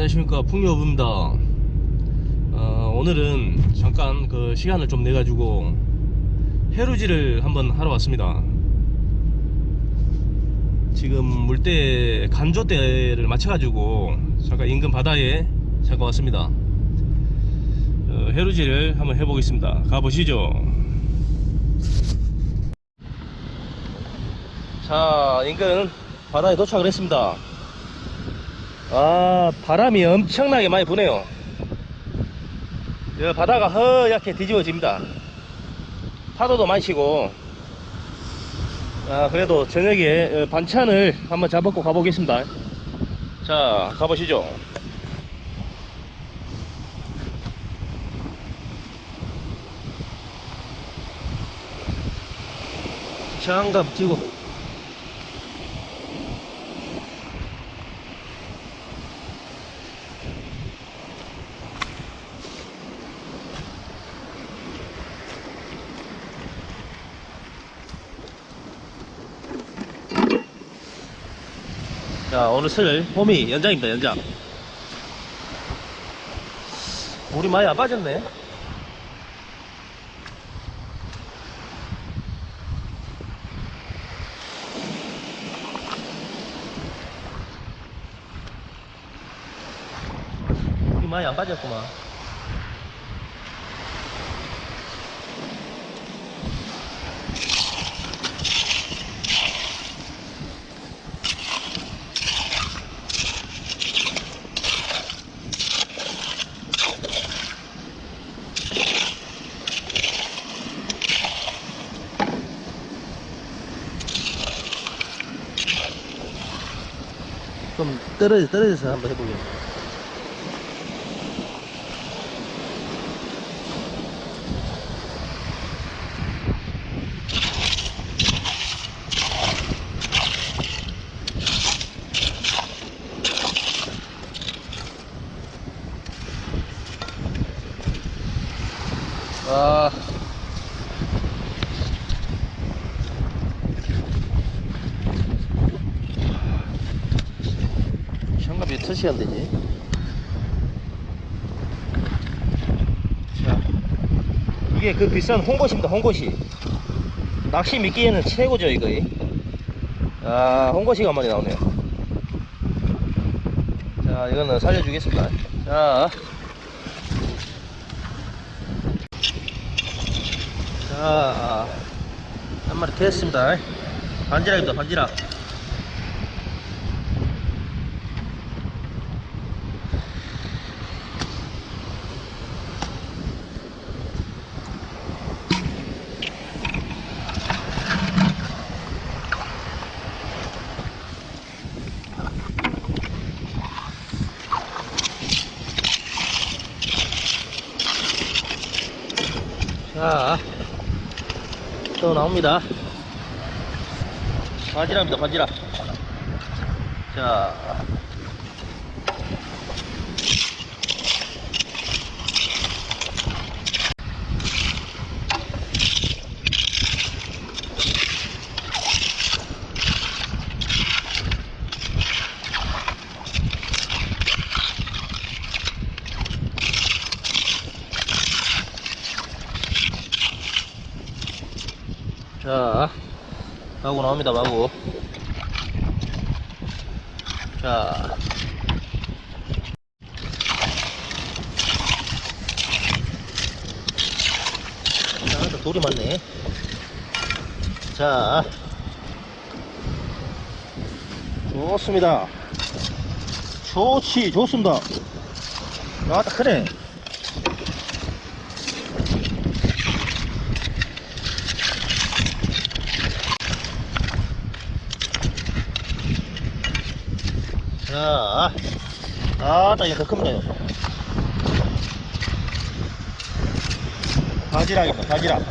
안녕하십니까. 풍요부입니다. 어, 오늘은 잠깐 그 시간을 좀 내가지고 해루질을 한번 하러 왔습니다. 지금 물때 간조대를 맞춰가지고 잠깐 인근 바다에 잠깐 왔습니다. 어, 해루질을 한번 해보겠습니다. 가보시죠. 자 인근 바다에 도착을 했습니다 아 바람이 엄청나게 많이 부네요. 여 바다가 허옇게 뒤집어집니다. 파도도 많이 치고. 아 그래도 저녁에 어, 반찬을 한번 잡아먹고 가보겠습니다. 자 가보시죠. 장갑 끼고 자 오늘 설 봄이 연장입니다 연장. 물이 많이 안 빠졌네. 물이 많이 안 빠졌구만 좀 떨어져 떨어져서 한번 해보겠습니다 아. 장갑이 몇 시간 되지? 자, 이게 그 비싼 홍고시입니다, 홍고시. 낚시 미끼에는 최고죠, 이거. 아, 홍고시가 한 마리 나오네요. 자, 이거는 살려주겠습니다. 자. 자, 한 마리 됐습니다. 반지락입니다, 반지락. 자, 또 나옵니다. 바지락입니다, 바지락. 자. 자, 마구 나옵니다, 마구. 자. 자, 또 돌이 많네. 자. 좋습니다. 좋지, 좋습니다. 아, 딱 그래. 자, 아, 딱 이거 더 큽니다, 이거. 바지락입니다, 바지락.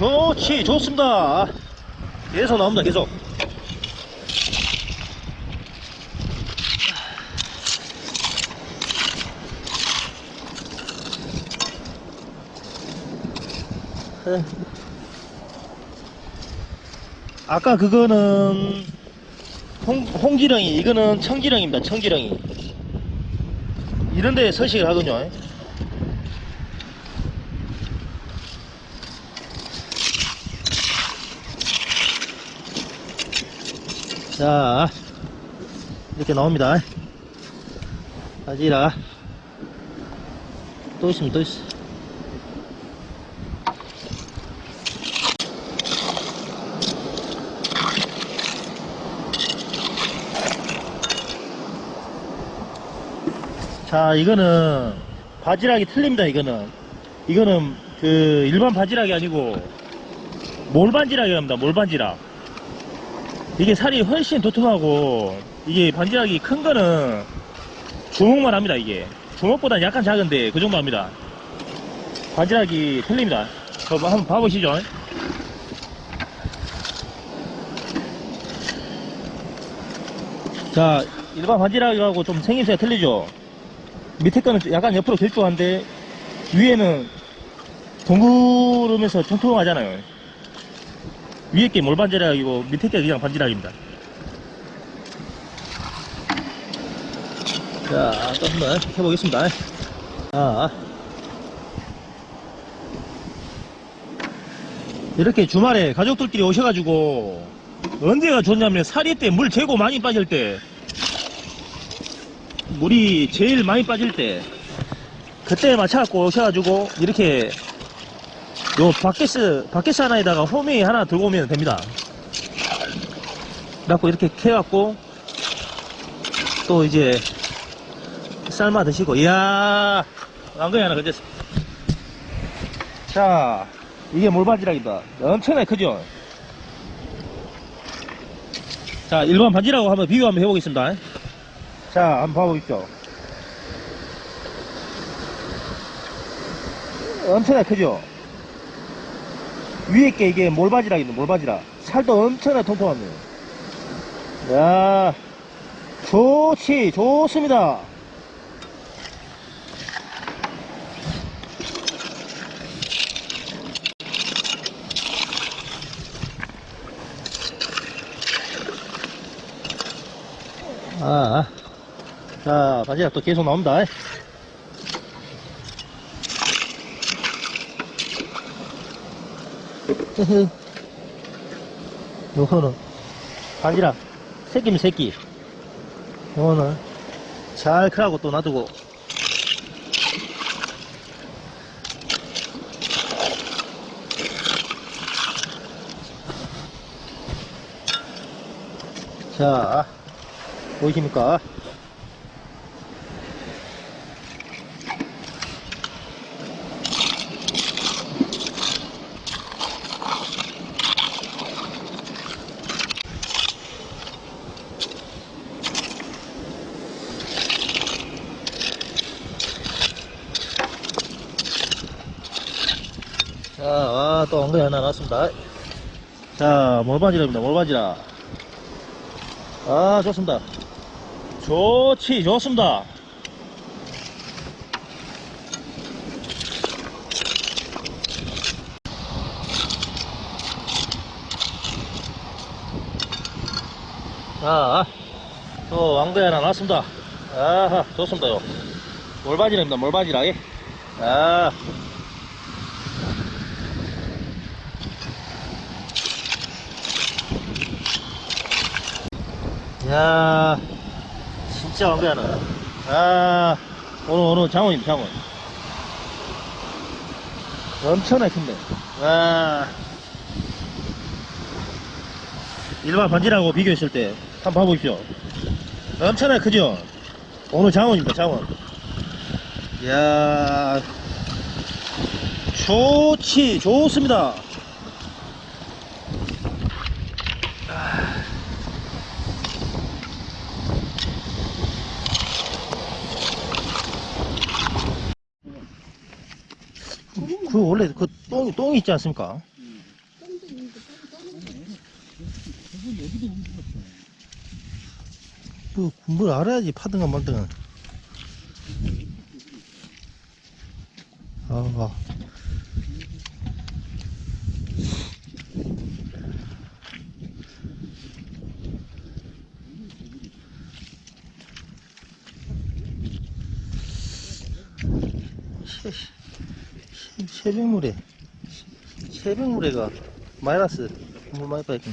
좋지, 좋습니다. 계속 나옵니다, 계속. 에. 아까 그거는 홍, 홍지렁이, 이거는 청지렁입니다, 청지렁이. 이런 데 서식을 하거든요. 자, 이렇게 나옵니다. 바지라. 또 있습니다, 또 있어. 자, 이거는 바지락이 틀립니다, 이거는. 이거는 그 일반 바지락이 아니고 몰반지락이라 합니다, 몰반지락. 이게 살이 훨씬 도톰하고 이게 반지락이 큰 거는 주먹만 합니다, 이게. 주먹보다 약간 작은데 그 정도 합니다. 바지락이 틀립니다. 저 한번 봐보시죠. 자, 일반 바지락하고 좀 생김새가 틀리죠? 밑에 거는 약간 옆으로 길쭉한데 위에는 동그르면서 통통하잖아요. 위에 게 몰반지락이고 밑에 게 그냥 반지락입니다. 자, 또 한번 해보겠습니다. 아. 이렇게 주말에 가족들끼리 오셔가지고 언제가 좋냐면 사리 때 물 재고 많이 빠질 때 물이 제일 많이 빠질 때 그때 맞춰갖고 오셔가지고 이렇게 요 바켓스 바켓스 하나에다가 호미 하나 들고 오면 됩니다. 그래갖고 이렇게 캐갖고 또 이제 삶아 드시고 이야 왕거이 하나 건졌습니다. 자 이게 몰바지락이다. 엄청나게 크죠? 자 일반 바지락하고 한번 비교 한번 해보겠습니다. 자, 한번 봐보십시오. 엄청나게 크죠? 위에 게 이게 몰바지락입니다, 몰바지락. 살도 엄청나게 통통합니다. 야 좋지, 좋습니다. 아, 자, 바지락 또 계속 나옵니다. 요거는 바지락 새끼면 새끼. 요거는 잘 크라고 또 놔두고. 자, 보이십니까? 자, 아, 또 엉덩이 하나 나왔습니다. 자, 몰바지락입니다, 몰바지락. 아, 좋습니다. 좋지, 좋습니다. 자, 또 왕거이 하나 나왔습니다. 아하, 좋습니다. 요. 몰바지락입니다, 몰바지락. 예. 아. 야 진짜 왕비하네 아 오늘 오늘 장원입니다 장원. 엄청나게 큰데. 와 일반 반지라고 비교했을 때 한번 봐보십시오. 엄청나게 크죠? 오늘 장원입니다 장원. 이야 좋지 좋습니다 그 원래 그 똥이 똥이 있지 않습니까? 뭐, 뭘 알아야지 파든가 말든가. 아, 새- 새- 새벽물에 새벽물에가 마이너스 물 많이 빠졌군.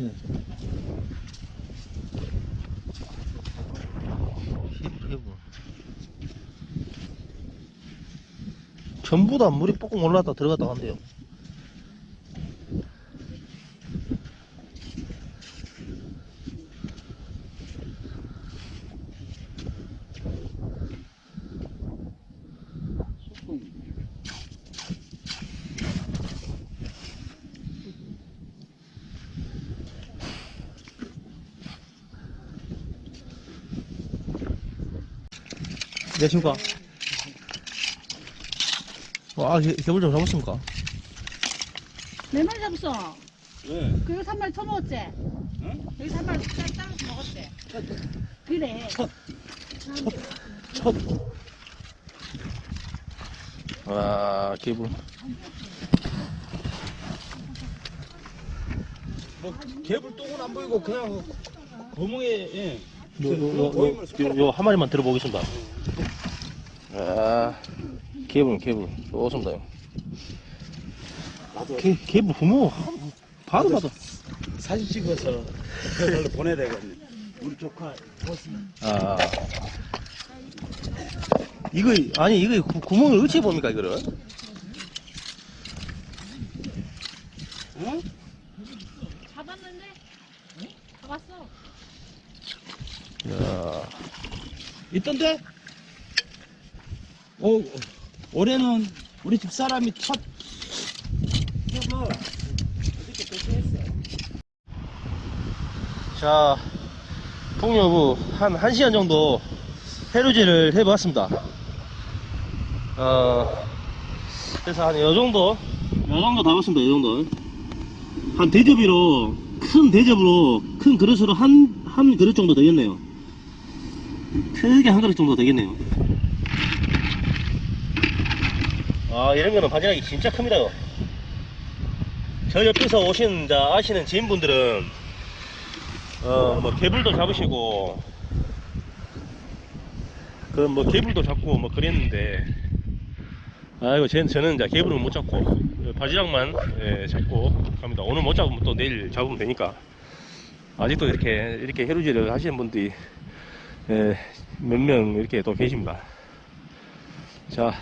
예. 해부. 전부 다 물이 뽀끔 올라왔다 들어갔다 간대요. 안녕하십니까. 와, 개- 개불 좀 잡았습니까? 내말 잡았어. 왜? 그리고 한 마리 처먹었지? 응? 여기서 한 마리 딱 따라서 먹었지? 그래. 첫. 와, 개불. 뭐 개불 똥은 안 보이고 그냥 거멍에 예. 요, 요, 요, 요, 요, 요, 한 마리만 들어보겠습니다. 아, 개불, 개불. 좋습니다. 요. 나도 개, 개불 부모. 바로 봐도. 사진 찍어서 그걸로 보내야 되겠네. 우리 조카 아. 이거, 아니, 이거 구, 구멍을 어찌 봅니까, 이거를? 응? 잡았는데? 잡았어. 야 있던데? 어, 올해는 우리 집 사람이 첫 해서 어저께 배송했어. 자, 풍여부 한 1시간 정도 해루질을 해보았습니다. 어, 그래서 한 요 정도, 요 정도 담았습니다, 요 정도. 한 대접으로, 큰 대접으로, 큰 그릇으로 한, 한 그릇 정도 되겠네요. 크게 한 그릇 정도 되겠네요. 아, 이런 거는 바지락이 진짜 큽니다. 요. 저 옆에서 오신, 자, 아시는 지인분들은 어, 뭐, 개불도 잡으시고, 그, 뭐, 개불도 잡고, 뭐, 그랬는데, 아이고, 쟤, 저는 이제 개불은 못 잡고, 어, 바지락만, 예, 잡고 갑니다. 오늘 못 잡으면 또 내일 잡으면 되니까. 아직도 이렇게, 이렇게 해루질을 하시는 분들이, 예, 몇명 이렇게 또 계십니다. 자,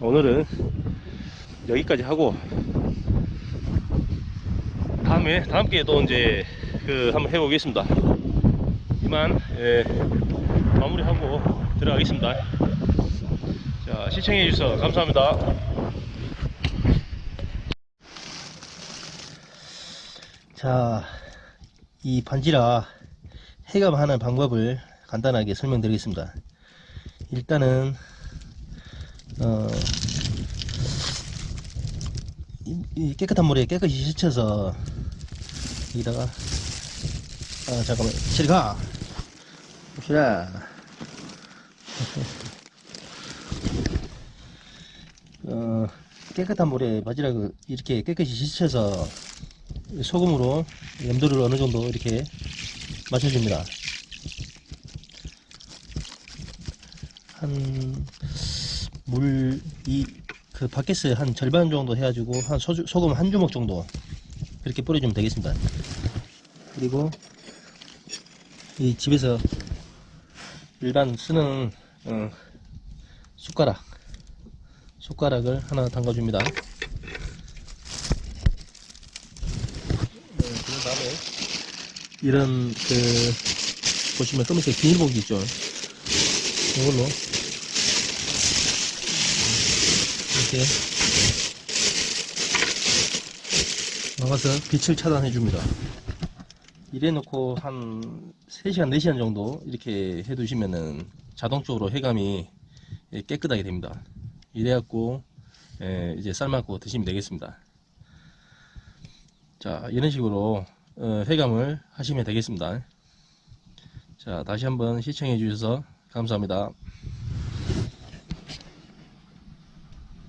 오늘은 여기까지 하고, 다음에 다음 기회에 또 이제 그 한번 해보겠습니다. 이만 예, 마무리하고 들어가겠습니다. 자 시청해 주셔서 감사합니다. 자, 이 반지라 해감하는 방법을 간단하게 설명드리겠습니다. 일단은 어, 이- 이 깨끗한 물에 깨끗이 씻혀서 여기다가 아 잠깐만 저리 가. 봅시다. 어 깨끗한 물에 바지락을 이렇게 깨끗이 씻혀서 소금으로 염도를 어느 정도 이렇게 맞춰줍니다. 한 물 이 그 바켓을 한 절반 정도 해가지고 한 소주, 소금 한 주먹 정도 그렇게 뿌려주면 되겠습니다. 그리고 이 집에서 일반 쓰는 어, 숟가락 숟가락을 하나 담가줍니다. 네, 그런 다음에 이런 그 보시면 검은색 비닐봉지 있죠. 이걸로 이렇게 나가서 빛을 차단해 줍니다. 이래 놓고 한 3시간, 4시간 정도 이렇게 해 두시면은 자동적으로 해감이 예, 깨끗하게 됩니다. 이래갖고 예, 이제 삶아갖고 드시면 되겠습니다. 자 이런 식으로 어, 회감을 하시면 되겠습니다. 자 다시 한번 시청해 주셔서 감사합니다.